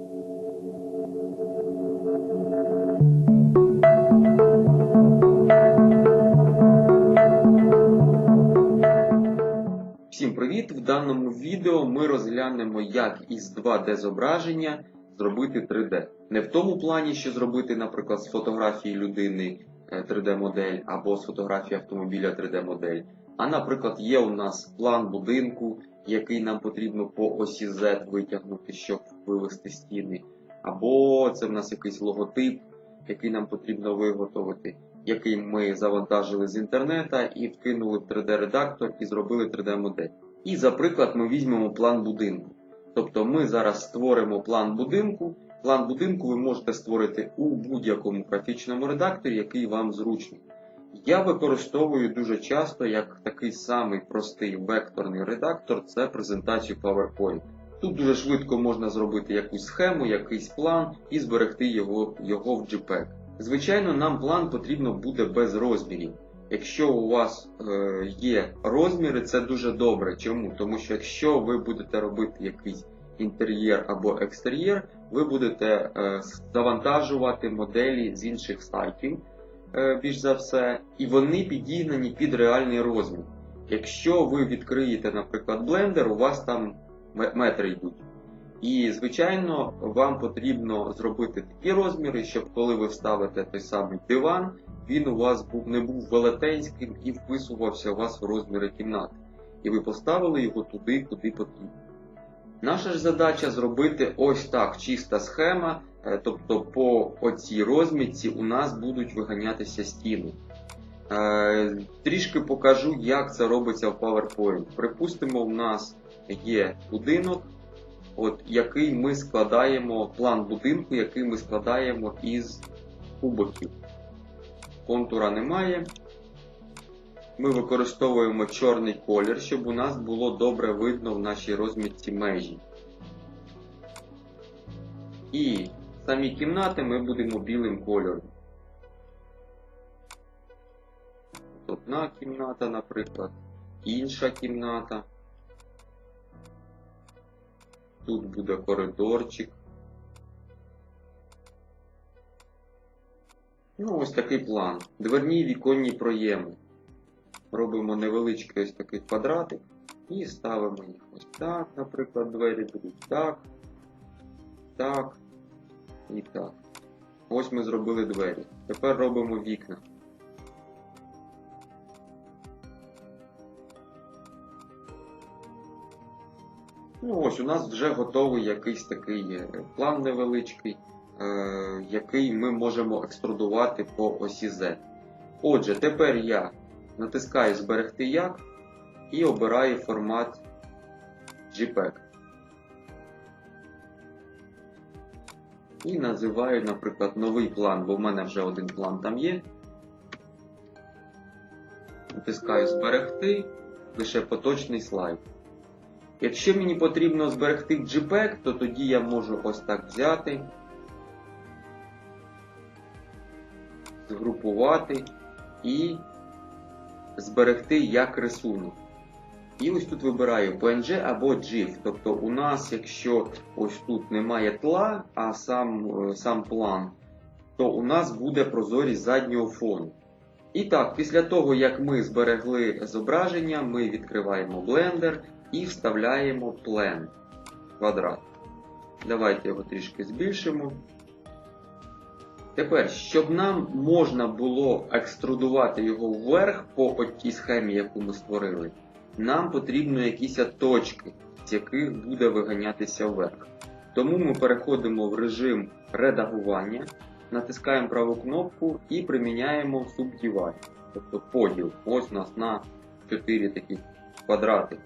Всім привіт! В даному відео ми розглянемо, як із 2D зображення зробити 3D. Не в тому плані, що зробити, наприклад, з фотографії людини е, 3D-модель або з фотографії автомобіля 3D-модель. А, наприклад, є у нас план будинку, який нам потрібно по осі Z витягнути, щоб вивести стіни. Або це в нас якийсь логотип, який нам потрібно виготовити, який ми завантажили з інтернета і вкинули в 3D-редактор і зробили 3D-модель. І, за приклад, ми візьмемо план будинку. Тобто ми зараз створимо план будинку. План будинку ви можете створити у будь-якому графічному редакторі, який вам зручний. Я використовую дуже часто як такий самий простий векторний редактор це презентацію PowerPoint. Тут дуже швидко можна зробити якусь схему, якийсь план і зберегти його, його в JPEG. Звичайно, нам план потрібно буде без розмірів. Якщо у вас е, є розміри, це дуже добре. Чому? Тому що якщо ви будете робити якийсь інтер'єр або екстер'єр, ви будете е, завантажувати моделі з інших сайтів, більш за все, і вони підігнані під реальний розмір. Якщо ви відкриєте, наприклад, Blender, у вас там метри йдуть. І, звичайно, вам потрібно зробити такі розміри, щоб коли ви ставите той самий диван, він у вас був не був велетенським і вписувався у вас в розміри кімнати. І ви поставили його туди, куди потрібно. Наша ж задача зробити ось так чиста схема, е, тобто по оцій розмітці у нас будуть виганятися стіни. Е, Трішки покажу, як це робиться в PowerPoint. Припустимо, у нас є будинок, от, який ми складаємо, план будинку, який ми складаємо із кубиків. Контура немає. Ми використовуємо чорний колір, щоб у нас було добре видно в нашій розмітці межі. І самі кімнати ми будемо білим кольором. Одна кімната, наприклад, інша кімната. Тут буде коридорчик. Ну, ось такий план. Дверні віконні проєми. Робимо невеличкий ось такий квадратик і ставимо їх ось так, наприклад, двері будуть так, так так. Ось ми зробили двері. Тепер робимо вікна. Ну ось у нас вже готовий якийсь такий е, план невеличкий, е, який ми можемо екструдувати по осі Z. Отже, тепер я натискаю Зберегти як і обираю формат JPEG. І називаю, наприклад, новий план, бо в мене вже один план там є. Натискаю Зберегти, лише поточний слайд. Якщо мені потрібно зберегти JPEG, то тоді я можу ось так взяти, згрупувати і зберегти як рисунок. І ось тут вибираю PNG або GIF. Тобто у нас, якщо ось тут немає тла, а сам, е, сам план, то у нас буде прозорість заднього фону. І так, після того, як ми зберегли зображення, ми відкриваємо Blender і вставляємо плен квадрат. Давайте його трішки збільшимо. Тепер, щоб нам можна було екструдувати його вверх по тій схемі, яку ми створили, нам потрібно якісь точки, з яких буде виганятися вверх. Тому ми переходимо в режим редагування, натискаємо праву кнопку і приміняємо Subdivide, тобто поділ. Ось у нас на 4 такі квадрати.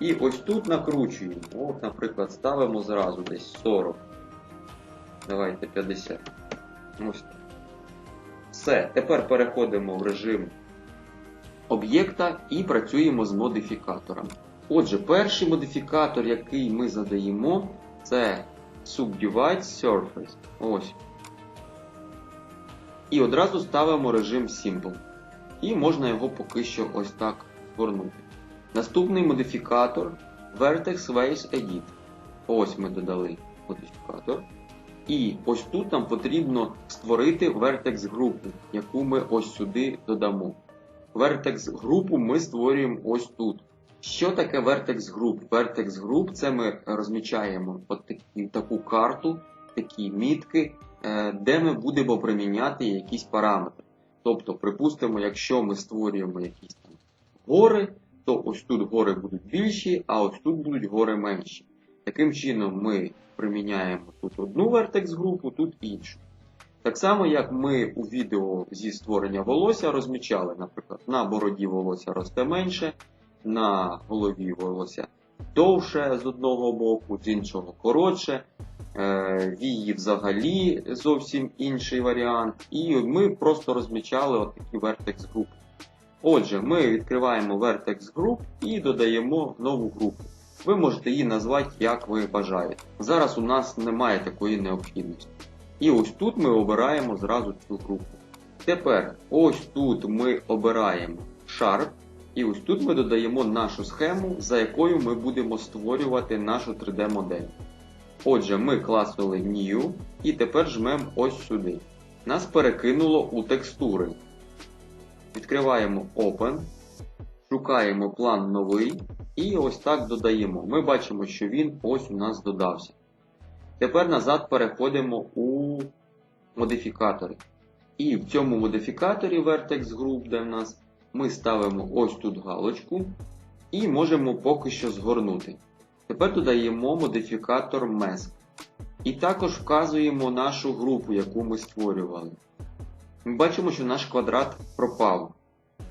І ось тут накручуємо. От, наприклад, ставимо зразу десь 40. Давайте 50. Ось. Все. Тепер переходимо в режим об'єкта і працюємо з модифікаторами. Отже, перший модифікатор, який ми задаємо, це Subdivide Surface. Ось. І одразу ставимо режим Simple. І можна його поки що ось так згорнути. Наступний модифікатор Vertex Face Edit. Ось ми додали модифікатор. І ось тут нам потрібно створити vertex групу, яку ми ось сюди додамо. Vertex групу ми створюємо ось тут. Що таке Vertex Group? Vertex Group це ми розмічаємо от такі, таку карту, такі мітки, е, де ми будемо приміняти якісь параметри. Тобто, припустимо, якщо ми створюємо якісь там гори, то ось тут гори будуть більші, а ось тут будуть гори менші. Таким чином ми приміняємо тут одну Vertex групу, тут іншу. Так само, як ми у відео зі створення волосся розмічали, наприклад, на бороді волосся росте менше, на голові волосся довше з одного боку, з іншого коротше. Е, Вії взагалі зовсім інший варіант. І ми просто розмічали отакі Vertex групи. Отже, ми відкриваємо Vertex Group і додаємо нову групу. Ви можете її назвати, як ви бажаєте. Зараз у нас немає такої необхідності. І ось тут ми обираємо зразу цю групу. Тепер ось тут ми обираємо Sharp. І ось тут ми додаємо нашу схему, за якою ми будемо створювати нашу 3D-модель. Отже, ми класили New і тепер жмемо ось сюди. Нас перекинуло у текстури. Відкриваємо Open, шукаємо план новий і ось так додаємо. Ми бачимо, що він ось у нас додався. Тепер назад переходимо у модифікатори. І в цьому модифікаторі Vertex Group, де в нас ми ставимо ось тут галочку і можемо поки що згорнути. Тепер додаємо модифікатор Mask. І також вказуємо нашу групу, яку ми створювали. Ми бачимо, що наш квадрат пропав.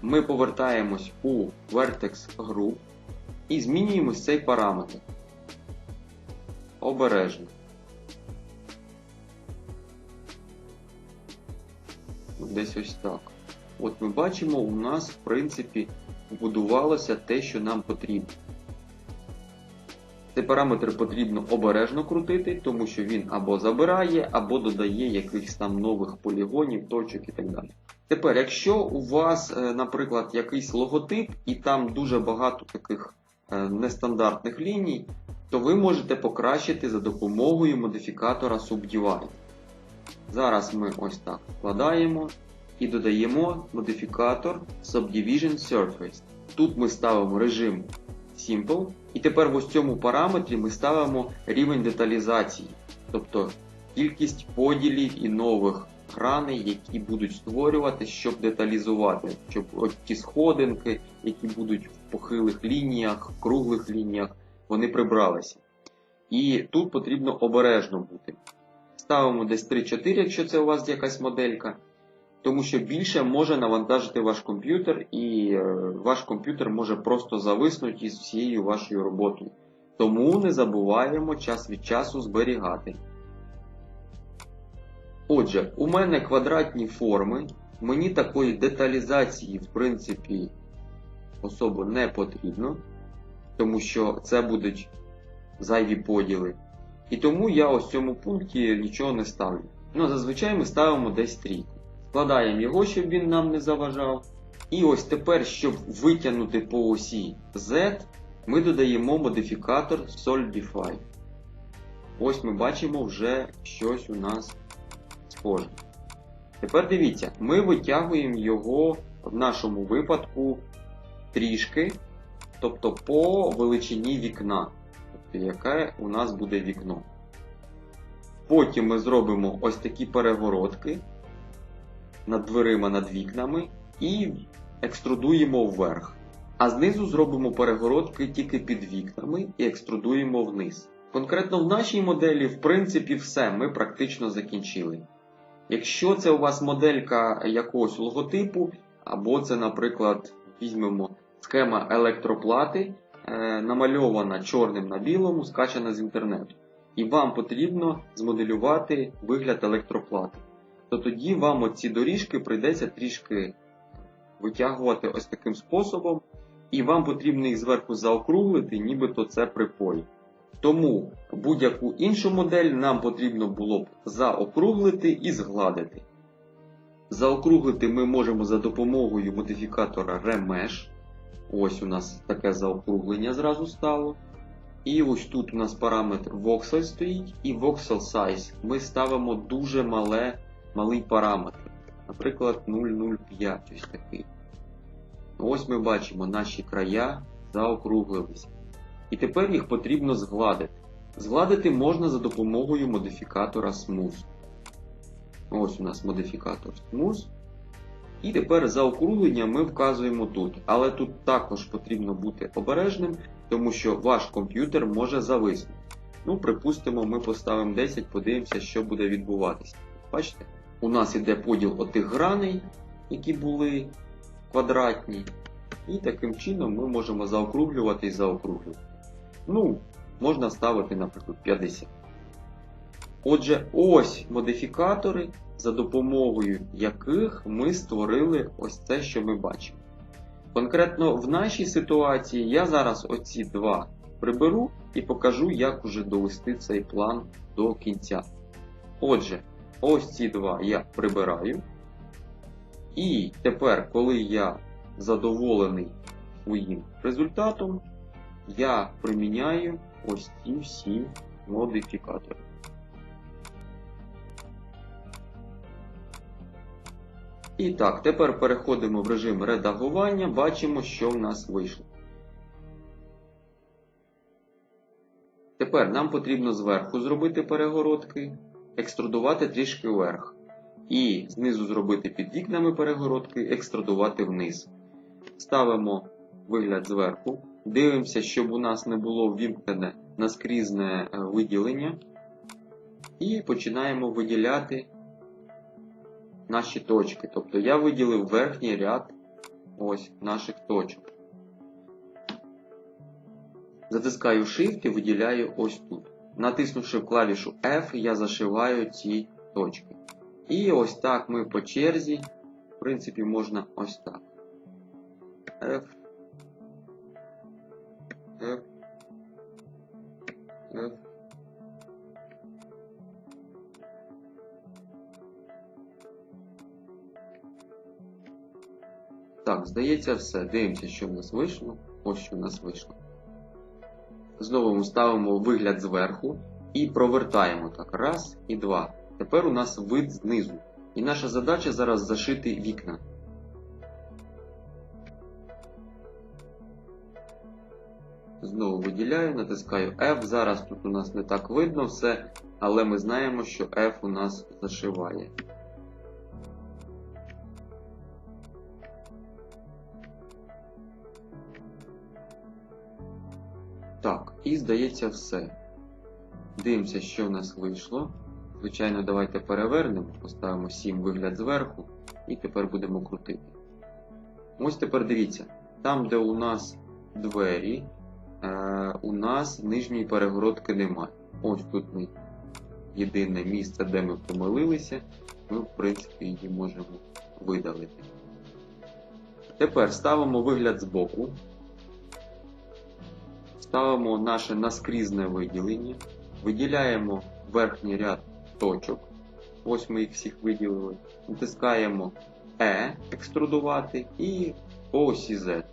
Ми повертаємось у Vertex Group і змінюємо цей параметр. Обережно. Десь ось так. От ми бачимо, у нас, в принципі, побудувалося те, що нам потрібно. Цей параметр потрібно обережно крутити, тому що він або забирає, або додає якихось там нових полігонів, точок і так далі. Тепер, якщо у вас, е, наприклад, якийсь логотип, і там дуже багато таких е, нестандартних ліній, то ви можете покращити за допомогою модифікатора Subdivide. Зараз ми ось так вкладаємо і додаємо модифікатор Subdivision Surface. Тут ми ставимо режим Simple. І тепер в ось цьому параметрі ми ставимо рівень деталізації, тобто кількість поділів і нових граней, які будуть створювати, щоб деталізувати, щоб от ті сходинки, які будуть в похилих лініях, в круглих лініях, вони прибралися. І тут потрібно обережно бути. Ставимо десь 3-4, якщо це у вас якась моделька тому що більше може навантажити ваш комп'ютер, і е, ваш комп'ютер може просто зависнути із всією вашою роботою. Тому не забуваємо час від часу зберігати. Отже, у мене квадратні форми. Мені такої деталізації, в принципі, особо не потрібно, тому що це будуть зайві поділи. І тому я ось цьому пункті нічого не ставлю. Ну, зазвичай ми ставимо десь трійку. Вкладаємо його, щоб він нам не заважав. І ось тепер, щоб витягнути по осі Z, ми додаємо модифікатор Solidify. Ось ми бачимо вже щось у нас схоже. Тепер дивіться, ми витягуємо його в нашому випадку трішки, тобто по величині вікна, тобто яке у нас буде вікно. Потім ми зробимо ось такі перегородки над дверима над вікнами і екструдуємо вверх. А знизу зробимо перегородки тільки під вікнами і екструдуємо вниз. Конкретно в нашій моделі, в принципі, все ми практично закінчили. Якщо це у вас моделька якогось логотипу, або це, наприклад, візьмемо схема електроплати, намальована чорним на білому, скачана з інтернету. І вам потрібно змоделювати вигляд електроплати то тоді вам оці доріжки прийдеться трішки витягувати ось таким способом, і вам потрібно їх зверху заокруглити, нібито це припой. Тому будь-яку іншу модель нам потрібно було б заокруглити і згладити. Заокруглити ми можемо за допомогою модифікатора Remesh. Ось у нас таке заокруглення зразу стало. І ось тут у нас параметр voxel стоїть і voxel size. Ми ставимо дуже мале, малий параметр. Наприклад, 0,05 ось такий. Ось ми бачимо, наші края заокруглилися. І тепер їх потрібно згладити. Згладити можна за допомогою модифікатора Smooth. Ось у нас модифікатор Smooth. І тепер заокруглення ми вказуємо тут. Але тут також потрібно бути обережним, тому що ваш комп'ютер може зависнути. Ну, припустимо, ми поставимо 10, подивимося, що буде відбуватися. Бачите? У нас іде поділ отих граней, які були квадратні. І таким чином ми можемо заокруглювати і заокруглювати. Ну, можна ставити, наприклад, 50. Отже, ось модифікатори, за допомогою яких ми створили ось це, що ми бачимо. Конкретно в нашій ситуації я зараз оці два приберу і покажу, як уже довести цей план до кінця. Отже, ось ці два я прибираю. І тепер, коли я задоволений своїм результатом, я приміняю ось ці всі модифікатори. І так, тепер переходимо в режим редагування, бачимо, що в нас вийшло. Тепер нам потрібно зверху зробити перегородки, екструдувати трішки вверх. І знизу зробити під вікнами перегородки, екструдувати вниз. Ставимо вигляд зверху, дивимося, щоб у нас не було ввімкнене наскрізне е, виділення. І починаємо виділяти наші точки. Тобто я виділив верхній ряд ось наших точок. Затискаю Shift і виділяю ось тут. Натиснувши клавішу F, я зашиваю ці точки. І ось так ми по черзі, в принципі, можна ось так. F. F. F. Так, здається, все. Дивимося, що в нас вийшло. Ось що в нас вийшло. Знову ми ставимо вигляд зверху і провертаємо так. Раз і два. Тепер у нас вид знизу. І наша задача зараз зашити вікна. Знову виділяю, натискаю F. Зараз тут у нас не так видно все, але ми знаємо, що F у нас зашиває. Так, і здається все. Дивимося, що в нас вийшло. Звичайно, давайте перевернемо, поставимо 7 вигляд зверху і тепер будемо крутити. Ось тепер дивіться, там, де у нас двері, е, у нас нижньої перегородки немає. Ось тут ми єдине місце, де ми помилилися, ми, в принципі, її можемо видалити. Тепер ставимо вигляд збоку. Ставимо наше наскрізне виділення, виділяємо верхній ряд точок. Ось ми їх всіх виділили. Натискаємо E екструдувати і по осі Z.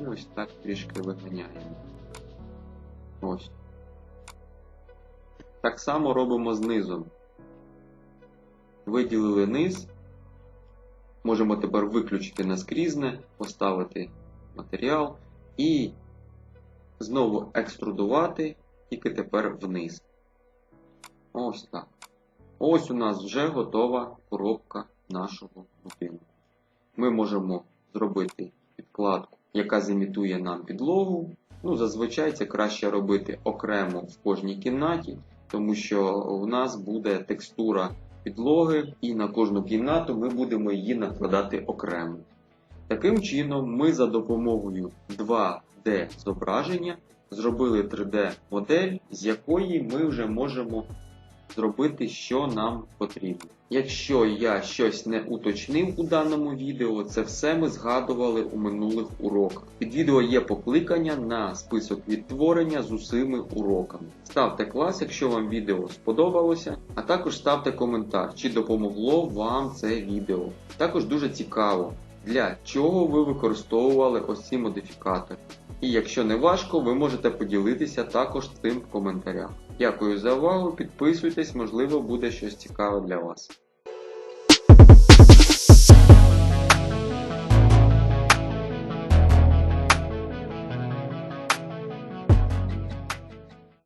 І ось так трішки виганяємо. Ось. Так само робимо знизу. Виділили низ. Можемо тепер виключити наскрізне, поставити матеріал і знову екструдувати, тільки тепер вниз. Ось так. Ось у нас вже готова коробка нашого будинку. Ми можемо зробити підкладку, яка зімітує нам підлогу. Ну, Зазвичай це краще робити окремо в кожній кімнаті, тому що у нас буде текстура підлоги, і на кожну кімнату ми будемо її накладати окремо. Таким чином, ми за допомогою 2D зображення зробили 3D-модель, з якої ми вже можемо зробити, що нам потрібно. Якщо я щось не уточнив у даному відео, це все ми згадували у минулих уроках. Під відео є покликання на список відтворення з усіми уроками. Ставте клас, якщо вам відео сподобалося, а також ставте коментар, чи допомогло вам це відео. Також дуже цікаво, для чого ви використовували ось ці модифікатори. І якщо не важко, ви можете поділитися також цим в коментарях. Дякую за увагу, підписуйтесь, можливо буде щось цікаве для вас.